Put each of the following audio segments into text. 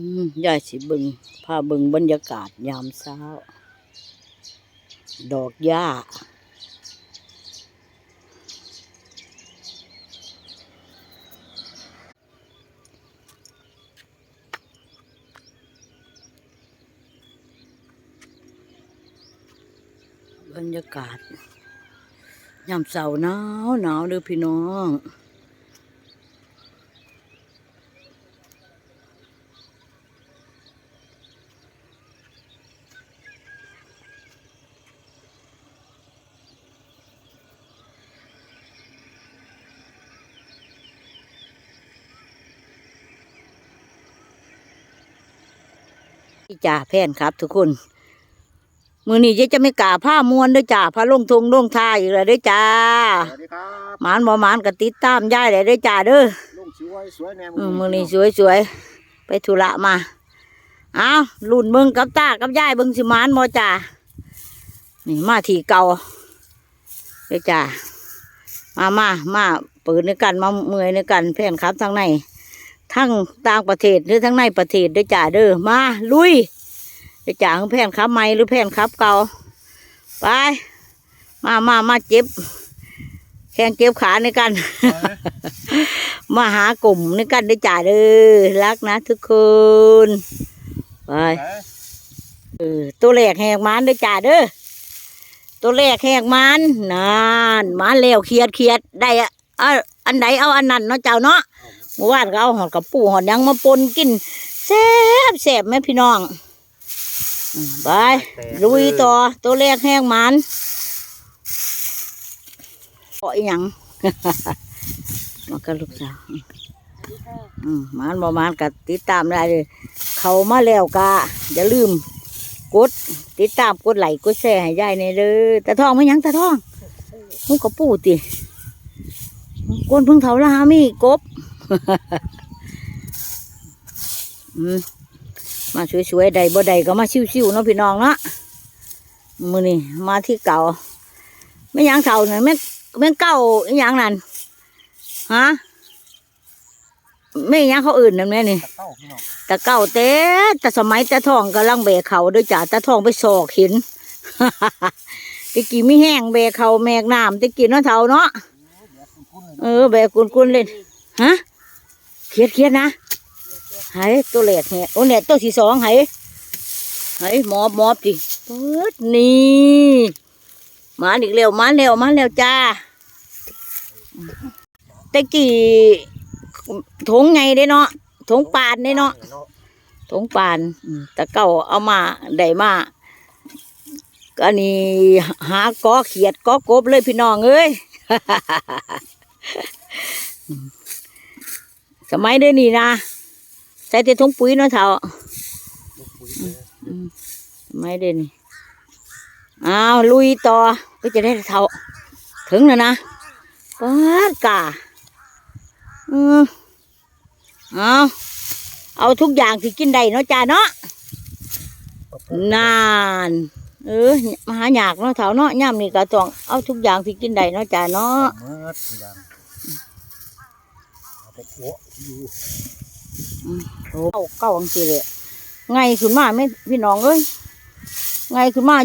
อืมยายสิบิงพาบิงบรรยากาศยามเช้า ดอกหญ้าบรรยากาศยามเช้าหนาวหนาวเด้อพี่น้อง จ่าแพนครับ ทุกคน มือนี้เจ๊จะไม่กล้าผ้ามวนเด้วยจ้าผ้าลงทงลงทาอีกแล้วเด้วยจ้าสวัสดีครับหมานบ่หมานก็ติดตามย่ายเลยเด้วยจ้าเด้อลุงสวยสวยแน่อืมมือนี้สวยสวยๆไปธุระมาเอาลุ่นเบิ่งกับตากับย่ายเบิ่งสิหมานบ่จ้านี่มาทีเก่าเด้อจ้ามามามาเปิดในกันมาเมื่อยในกันแพนครับทั้งใน ทั้งต่างประเทศหรือทั้งในประเทศด้อจ้าเด้อมาลุยเด้จ้าของแพนครับใหม่หรือแพนครับเก่าไป มามามาเจ็บ แข่งเจ็บขาในกัน มาหากลุ่มในกันได้อจ่าเด้อรักนะทุกคนไปเออตัวแรกแหกมันได้อจ่าเด้อตัวแรกแหกมันนานมาแล้วเครียดเครียดได้อะเอาอันไหนเอาอันนั้นเนาะเจ้าเนาะ เมื่อวานก็เอาหอดกับปูหอดหยังมาปนกินแซ่บแซ่บไหมพี่น้องอืมไปลุยต่อตัวแรกแหกมันเกาะอีหยังมากับลูกสาวอืมหมานบ่หมานก็ติดตามได้เลยเขามาแล้วกะอย่าลืมกดติดตามกดไลค์กดแชร์ให้ยายในเด้อตาทองไม่ยังตาทองมุกกระปูติกวนพึ่งเถาละหามีกบอื มมาสวยๆใดบ่ใดก็มาชิวๆเนาะพี่น้องเนาะมือนี่มาที่เก่าไม่ยังเท่าเนี่ยแม่งแม่งเก่าอหยังนั่นฮะไม่ยังเขาอื่นนั่นแม่นี่ตะเต้าพี่น้องแต่เก่าแต่แต่สมัยแต่ทองกำลังแบกเขาด้วยจ้ะแต่ทองไปสอกเห็นตะกี้ไม่แห้งแบกเขาแมกน้ำตะกี้เนาะเท่าเนาะเออแบกกุนๆเล่นฮะ เครียดเครียดนะไห้ตัวแรกเนี่ยโอ้เนี่ยตัวที่สองไห้ไห้หมอบหมอบดิเปิดนี่มาอีกเร็วมาเร็วมาเร็วจ้าตะกี้ถงไงเด้เนาะถงปานเด้เนาะถงปานต่เก่าเอามาได้มาก็นนี้หากอเขียดกอกบเลยพี่น้องเอ้ย สมัยเดี๋ยวนี้นะใส่แต่ถุงปุ๋ยเนาะเถ่าสมัยเดี๋ยวนี้อ้าวลุยต่อก็จะได้เท่าถึงแล้วนะปิดกาอืมเอาเอาทุกอย่างที่กินได้เนาะจ้าเนาะนานเออมาหาอยากเนาะเถาเนาะย่ำนี่ก็ต้องเอาทุกอย่างที่กินได้เนาะจ้าเนาะ เมื่อทุกอย่างเอาไปหัวอยู่โอ้เก้าเก้าอังสิเลยไงขึ้นมาไม่พี่น้องเอ้ยไงขึ้นมา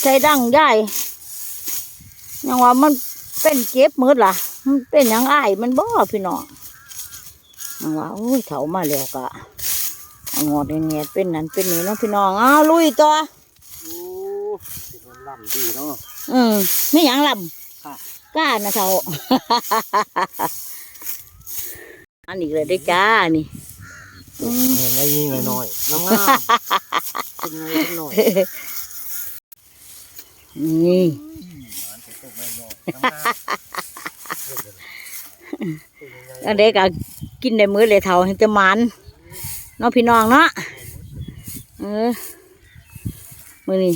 ใช้ดังได้ยังว่ามันเป็นเจ็บมืดล่ะ มันเป็นหยังไอ้ายมันบ่พี่น้องยังว่าโอ้ยเถามาแล้วก็เอางอดแงดเป็นนั่นเป็นนี่เนาะพี่น้องอ้าวลุยต่อโอ้เป็นวันล่ำดีเนาะอืมไม่หยังลค่ะำกล้านะเถา อันนี้เลยได้อจ้านี่อืมเห็นไงยิ่งหน่อยๆงามๆเป็นไงเป็นหน่อยนี่มันเป็นตัวน้อยๆงามอันเด็กก็กินได้มื้อเลยเท่าให้จะหมันเนาะพี่น้องเนาะเออมื้อนี้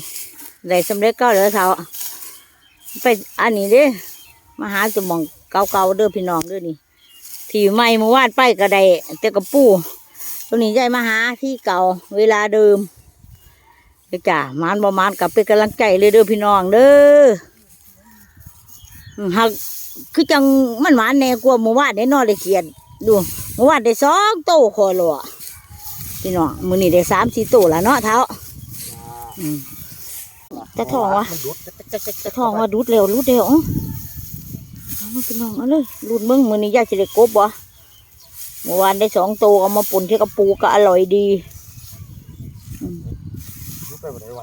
ได้สำเร็จก็เหลือเท่าไปอันนี้เด้มาหาจะหมองเก่าๆเด้อพี่น้องเด้อนี่ ที่ใหม่มื่อวานไปก็ได้แต่กระปูตัวนี้ใหญ่มาหาที่เก่าเวลาเดิมเด้อจ้ามันบ่มันกับเป็นกำลังใจเลยเด้อพี่น้องเด้อหักคือจังมันหวานแน่กว่าเมื่อวานได้นอนได้เขียนดูเมื่อวานได้สองโตคอหลัวพี่น้องมือนี่ได้สามสี่ตัวแล้วเนาะเท้าจะทองวะจะทองว่าดูดเร็วดูดเร็ว พี่น้องเอาเลยรูดมึงมือนี้ยายจะได้กบบ่เมื่อวานได้สองตัวเอามาปุ่นที่กระปูก็อร่อยดีดุดไปบ่ได้ไหว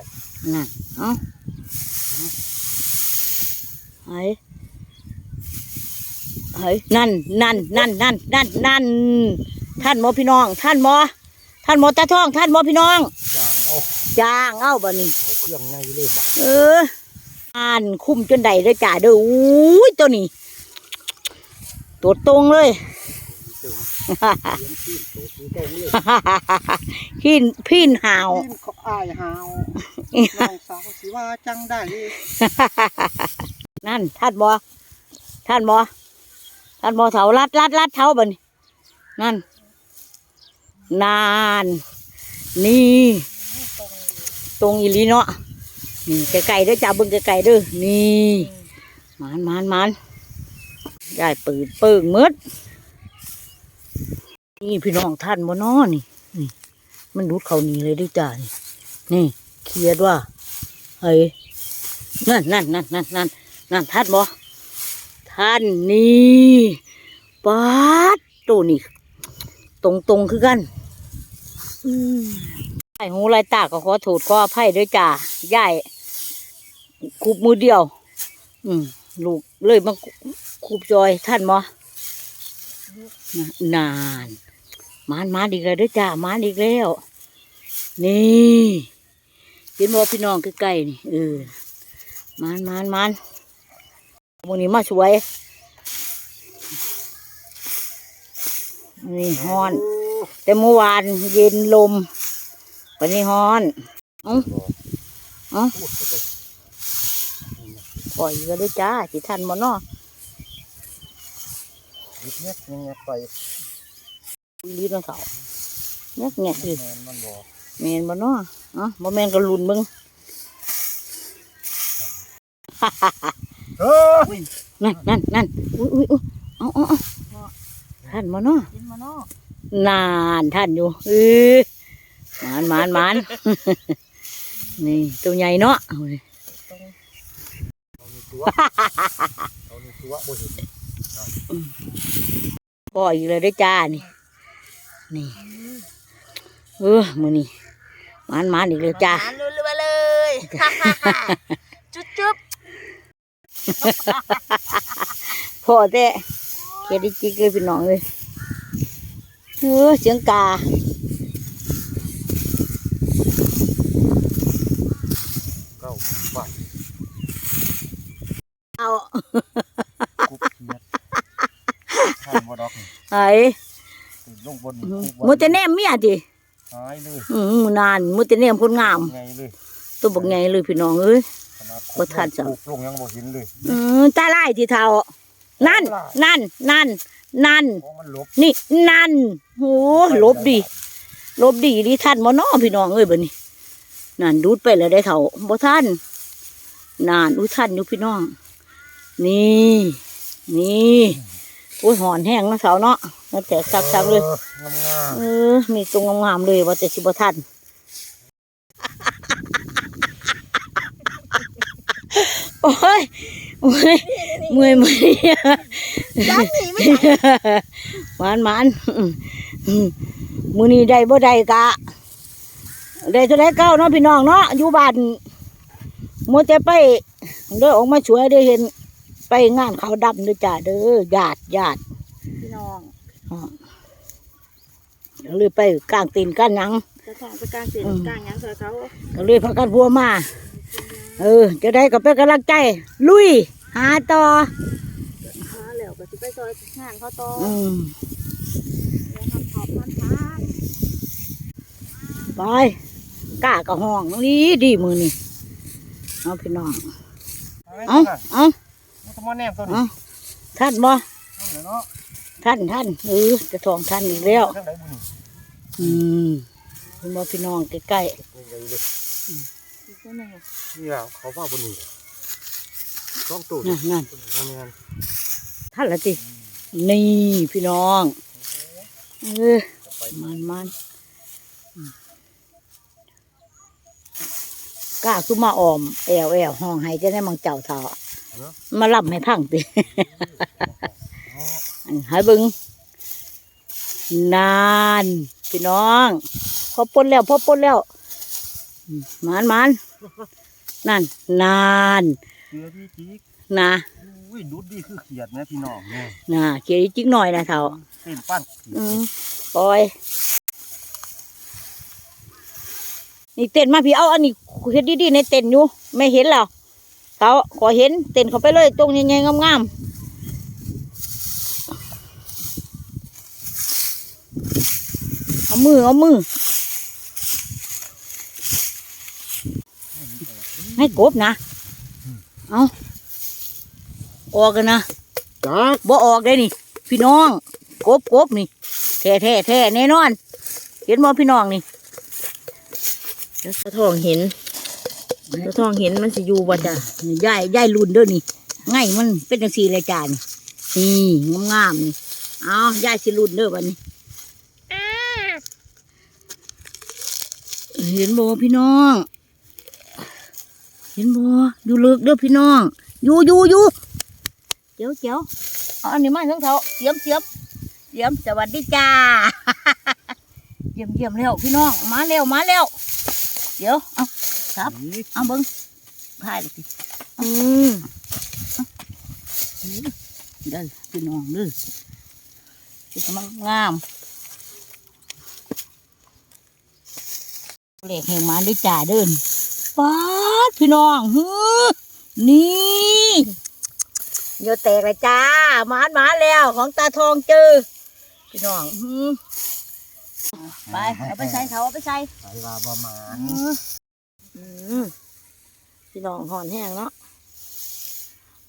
น่ะเอาเฮ้ยเฮ้ยนั่นนั่นนั่นนั่นนั่นนั่นท่านหมอพี่น้อง ท่านหมอท่านหมอตาทอง ท่านหมอพี่น้องจางเอาจ้างเอาบ่นี่เอาเครื่องในเลยบาดเอออ่านคุ้มจนใดเด้อจ่าเด้ออุ้ยตัวนี้ ตัวตรงเลยตึงเลี้ยงขี้โตขี้โตเลยพี่นพี่นหาวกินเขาอายหาวน้องสาวสิว่าจังได้นั่นท่านบอท่านบอท่านบอเถาลัดลัดลัดเท้าบ่นนั่น นาน นี่ ตรงอีหลีเนาะนี่ไกลๆเด้อจ้าเบิ่งไกลๆเด้อนี่หมานหมานหมาน ยายปืดเปิงมืดนี่พี่น้องท่านบ่นอนี่นี่ มันดูดเขานี่เลยด้วยจ้านี่นี่เครียดว่าเฮ้ยนั่นนั่นนั่นนั่นนั่นนั่นท่านบ่ท่านนี่ป๊าดตัวนี่ตรงตรงๆคือกันไอ้หูไรตาก็ขอโทษขออภัยด้วยจ้าย่ายคูบมือเดียว อืมลูกเลยมา คูบจอยท่านมนานมานมาอีกแล้วเด้วยจ้ามานอีกแล้ว นี่เห็นบ่พี่น้องใกล้ๆนี่เออมานมานมานวันนี้มาสวยนี่ฮ้อน แต่เมื่อวานเย็นลม วันนี้ฮ้อนเอ้าเอ้าปล่อยก็ได้จ้าสิทันบ่เนาะ ดิบเนี้ยยังไงไปอุ้ยลีนเสาเงี้ยเงี้ยสิแมนมันบอกแมนบ่เนาะเอ้าบ่แมนก็ลุนมึงเออนั่นนั่นนั่นอุ้ยอุ้ยอุ้ยเอาเอาเอาทันบ่เนาะกินมาเนาะนานทันอยู่เออหมานหมานหมานนี่ตัวใหญ่เนาะเอาเลยเอาในตัวเอาในตัวบ่เห็น ปล่อยอีกเลยได้อจ้านี่ นี่เออมือนี่หมานหมานอีกเลยจ้าหนรัวๆเลยฮ่าฮ่าฮ่าจุ๊บจุ๊บพ่อแต่เกดิจิกเลยพี่น้องเลยเออเสียงกาเก้าบาท เอา กุบเขียดทานบ่ด อกนี่ไอ้ติดลงบนมือแต่แนมเมียดิหายเลยอืมมือนานมือแต่แนมคนงามไงเลยตัวบักไงเลยพี่น้องเอ้ยขนาดบ่ทันจ้ะปลูกลงยังบ่เห็นเลยอืมตาไล่ที่เท่านั่น นั่น นั่น นั่นเพราะมันหลบนี่ นั่นโหลบดีลบดีดีท่านบ่น้อพี่น้องเอ้ยบัดนี้นั่นดูดไปแล้วได้เท่าบ่ท่านนานอุ้ยท่านอยู่พี่น้อง นี่ นี่ อุ้ยหอนแห้งนะเสาเนาะแล้วแต่ซักๆเลยอองามเออมีตรงงามๆเลยว่าแต่สิบ่ท่านโอ้ยโอ้ยเมื่อยเมื่อยย้ำหนีไม่หมานหมานอืมอืมมือนี้ได้บ่ได้กะได้เท่าไรเก้าเนาะพี่น้องเนาะอยู่บ้านมัวแต่ไปเด้อออกมาช่วยได้เห็น ไปงานเขาวดำเด้อจ้าเด้อญาติญาติพี่น้องก็เลยไปกลางตีนกันหยัง จะทองไปกลางเสียงกลางหยังเธอเขาก็เลยพากันพัวมา เออ จะได้ก็เป็นกำลังใจ ลุย หาต่อ หาแล้วก็สิไปซอยงานเขาต่ออืม แล้วทำขอบมันทานไปกล้ากระห้องนี่ดีมือนี่เอาพี่น้อง เอาเอา มันก็มาแนมตัวนี้เอาท่านบ่นั่นแหละเนาะท่านท่านเออจะทองท่านอีกแล้วทางไหนบุญอืมเห็นบ่พี่น้องใกล้นี่ไงเลยอีกตัวหนึ่งนี่อะเขาว่าบนนี้ต้องตูดๆนั่นนั่นนั่นไงท่านละตินี่พี่น้องเออมันมันกล้าซุมาออมแอวแอวห้องให้จะได้มังเจ้าเท่า มาล่ำให้พังติให้เบึงนานพี่น้อง พอปนแล้วพอปนแล้วอืมหมานหมานนั่น นานเสือพี่จิ๊กนะอุ้ยดุดดีคือเขียดนะพี่น้องเนี่ยนะเกี่ยวจิกหน่อยนะเท่าเต้นปั้นเขียดอืมปล่อยนี่เต้นมาพี่เอาอันนี้เห็ดดีๆในเต้นอยู่ไม่เห็นแล้ว เขาขอเห็นเต้นเขาไปเลยตรงใหญ่ๆงามๆเอามือเอามือ ให้กบนะเอาออกกันนะจักบ่ออกได้นี่ พี่น้องกบกบนี่แท้แท้แท้แน่นอน เห็นบ่พี่น้องนี่เดี๋ยวตาทองเห็น ตาทองเห็นมันสิอยู่บ่จ้ะย่ายย่ายรุ่นเด้อนี่ไงมันเป็นจังซี่เลยจ้านี่นี่งามๆนี่เอาย่ายสิรุ่นเด้อบัดนี้เห็นบ่พี่น้อง เห็นบ่อยู่เลิกเด้อพี่น้องอยู่อยู่อยู่เจียวเจียวอันนี้มาทั้งเท่าเสียมเสียมเสียมสวัสดีจ้าเยี่ยมเยี่ยมเร็วพี่น้องมาเร็วมาเร็วเดี๋ยวเอา ครับเอาเบิ้งถ่ายเลยสิอืมเด้อพี่น้องเด้อจะมันงามเล็กแห่งมาด้วยจ่าเดินป๊าดพี่น้องฮือนี่โยแตกเลยจ้าหมาหมาแล้วของตาทองเจอพี่น้องหืมไปเอาไปใส่เขาเอาไปใส่ใส่ว่าประมาณอืม พี่น้องหอนแห้งเนาะ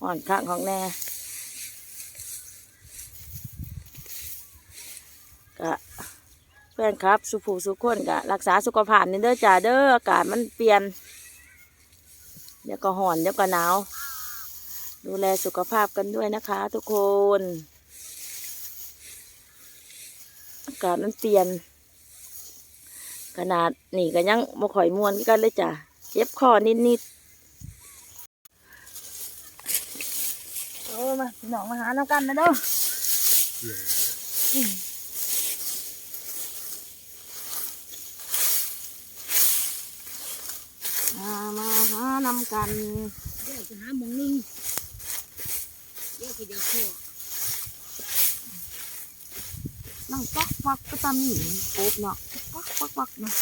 หอนข้างของแน่ก็แฟนครับ สุผูสุขคนกะรักษาสุขภาพนี่เด้อจ้าเด้ออากาศมันเปลี่ยน เดี๋ยวก็หอนเดี๋ยวก็หนาว ดูแลสุขภาพกันด้วยนะคะ ทุกคนอากาศมันเปลี่ยนขนาดนี่ก็ยังบ่ข่อยมวนกันเลยจ้ะ เจ็บคอนิดนิดๆโอ้ยมาพี่น้องมาหาน้ำกันนะเด้อมามาหานำกัน เดี๋ยวจะหาหมองนึงเดี๋ยวจะเดี๋ยวแค่นั่งปักปักก็ตามนี่โอบเนาะปักปักปักเนาะ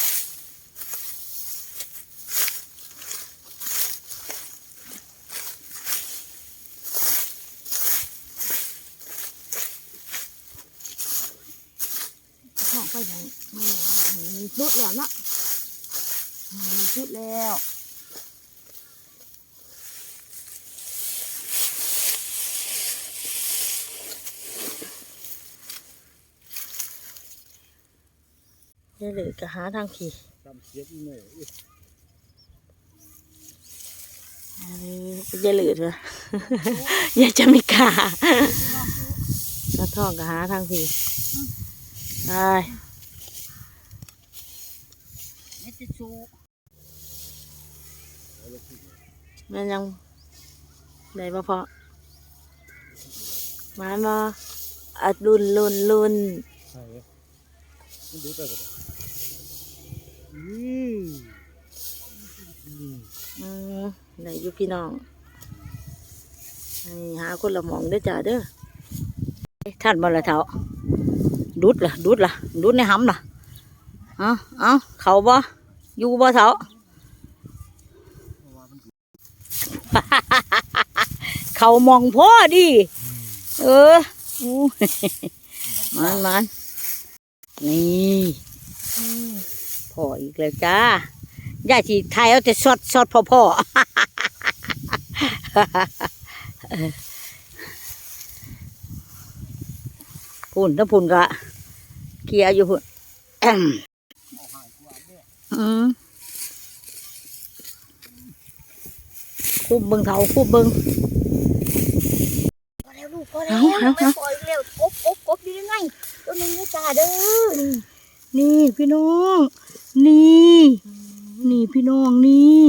ห้องไปไหนไม่มีชุดแล้วนะมีชุดแล้วเดี๋ยวเหลือก็หาทางผีจำเขียดอีโม่อุ้ยเดี๋ยวเหลือเถอะอย่าจะไม่กล้าถ้าท่องก็หาทางผี ไปไม่จะชูมันยังได้บ่พอมาบ่อัดลุนลุนลุนใช่มันดูไปก็อืมอืมได้อยู่พี่น้องหาคนละหมองเด้อจ้าเด้อท่านบ่ละเทา ดุดล่ะดุดล่ะดุดในห้ำล่ะเอาเอาเขาบ่อยู่บ่เท่าเขามองพ่อดิเออมันมันนี่พ่ออีกแล้วจ้าย่าทีไทยเอาแต่สดสดพ่อพ่อพุ่นถ้าพุ่นก็ เคลียร์อยู่พุ่นแอมอืมคุบเบิงเถาคุบเบิงพอแล้วลูกพอแล้วเอาเอาไม่ปล่อยเร็วกบกบกบอยู่ยังไงตัวหนึงด้วยจ้าเด้อนี่นี่พี่น้อง นี่นี่พี่น้องนี่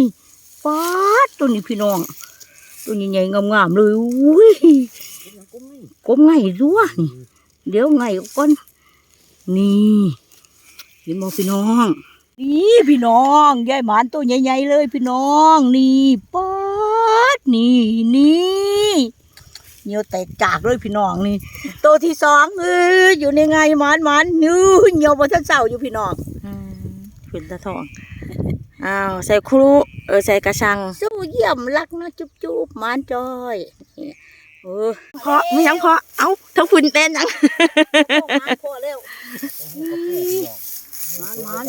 ป๊าดตัวนี้พี่น้อง ตัวใหญ่ๆงามๆเลยอุ้ยกบไงรัวนี่เดี๋ยวไงก่อน นี่เห็นบ่พี่น้อง นี่พี่น้องยายหมานตัวใหญ่ๆเลยพี่น้อง นี่ป๊าดนี่นี่เหนียวแตกจากเลยพี่น้องนี่ ตัวที่สองเอออยู่ในไงหมานหมานนื้อเหนียวบนท่านเสาอยู่พี่น้องขึ้นตาทองอ้าวใส่ครูเออใส่กระชังสู้เยี่ยมรักนะจุ๊บจุ๊บหมานจอยนี่ เออเคาะไม่ยังเคาะเอ้าทั้งฝุ่นเต้นยังพอแล้วมันมัน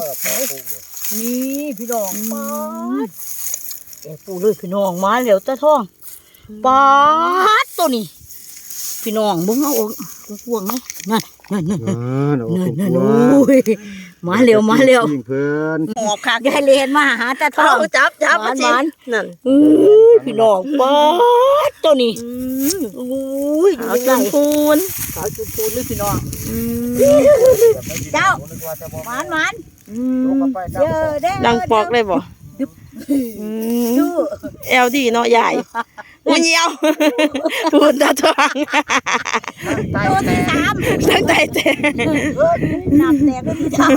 นี่พี่น้องปาดแกปูเลยพี่น้องมาแล้วตาทองปาดตัวนี้พี่น้องเบิ่งเอาออกพวงไหมนั่นนั่นนั่นอ่านั่นนั่นโอ้ย มาเร็วมาเร็วเพื่อนหมอบขากยายเลนมาหาตาทองจับจับหวานหวานนั่นอื้อพี่น้องปาดตัวนี้อุ้ยเอาจนพูนสาวจุดพูนเลยพี่น้องเจ้าหวานหวานเจอเด้ดังปอกเลยบ่ดูเอลดีเนาะใหญ่ อุ้ยเหี่ยวพูนตาทองตัวที่สามตั้งใจเต้น้ำแตกก็ที่สาม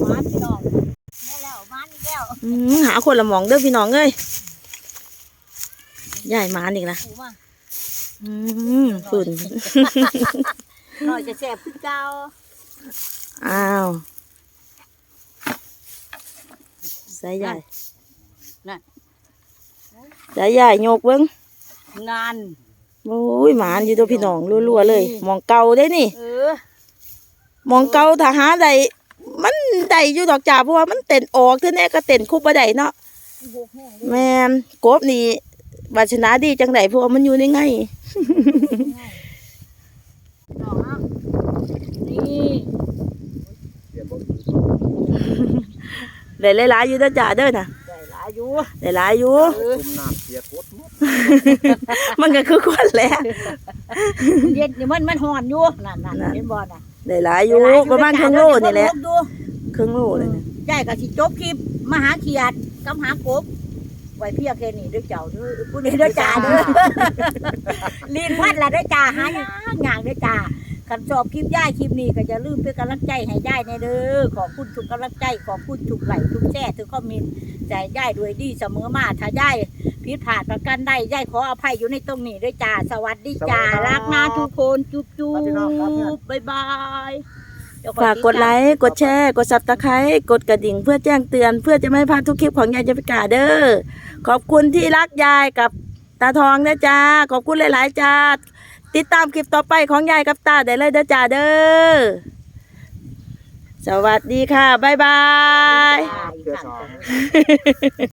หวานพี่น้องมาแล้วหวานอีกแล้วอืมหาคนละหมองเด้อพี่น้องเอ้ยใหญ่มาอีกนะถูมาอืมฝุ่นหน่อยจะแสบขึ้นเก่าอ้าวสายใหญ่นั่น สายใหญ่โยกเบิ้งงานโอ้ยหมานอยู่ตัวพี่น้องรัวๆเลยหมองเก่าได้นี่เออหมองเก่าถ้าหาใดมันได้อยู่ดอกจ่าเพราะว่ามันเต้นออกเท่านี้ก็เต้นคุบบ่ได้เนาะบวกแห้งแม่นกบนี่วาชนะดีจังไดเพราะว่ามันอยู่ในไงดอกอะนี่ได้หลายๆอยู่เด้อจ่าเด้อน่ะได้หลายอยู่ได้หลายอยู่ เออตุ่มน้ำเสียโคตรหมดมันก็คือคนแหละเย็นนี่มันมันหอนอยู่นั่นนั่นนั่นเห็นบ่น่ะได้หลายอยู่ประมาณครึ่งโลนี่แหละดูครึ่งโลเลยนะยายก็สิจบคลิปมาหาเขียดกับหากบไว้เพียงแค่นี้เด้อเจ้าเด้อผู้นี้เด้อจ่าเด้อลีนพัดละเด้อจ่าหายากยากเด้อจ่าคันชอบคลิปยายคลิปนี้ก็อย่าลืมเป็นกำลังใจให้ยายในเด้อขอบคุณทุกกำลังใจขอบคุณทุกไลค์ทุกแชร์ทุกคอมเมนต์ใจยายด้วยดีเสมอมาถ้ายาย ผิดพลาดประกันได้ยายขออภัยอยู่ในตรงนี้ด้วยจ้าสวัสดีจ้ารักนะทุกคนจุ๊บจุ๊บบ๊ายบายเดี๋ยวขอฝากกดไลค์ กดแชร์ กดซับตะไคร้กดกระดิ่งเพื่อแจ้งเตือน เพื่อจะไม่พลาดทุกคลิปของยายจะพิกาเด้อ ขอบคุณที่รักยายกับตาทองนะจ้า ขอบคุณหลาย ๆ จ้า ติดตามคลิปต่อไปของยายกับตาได้เลยเด้อจ้าเด้อ สวัสดีค่ะ บ๊ายบาย บ๊ายบายเดือดสอง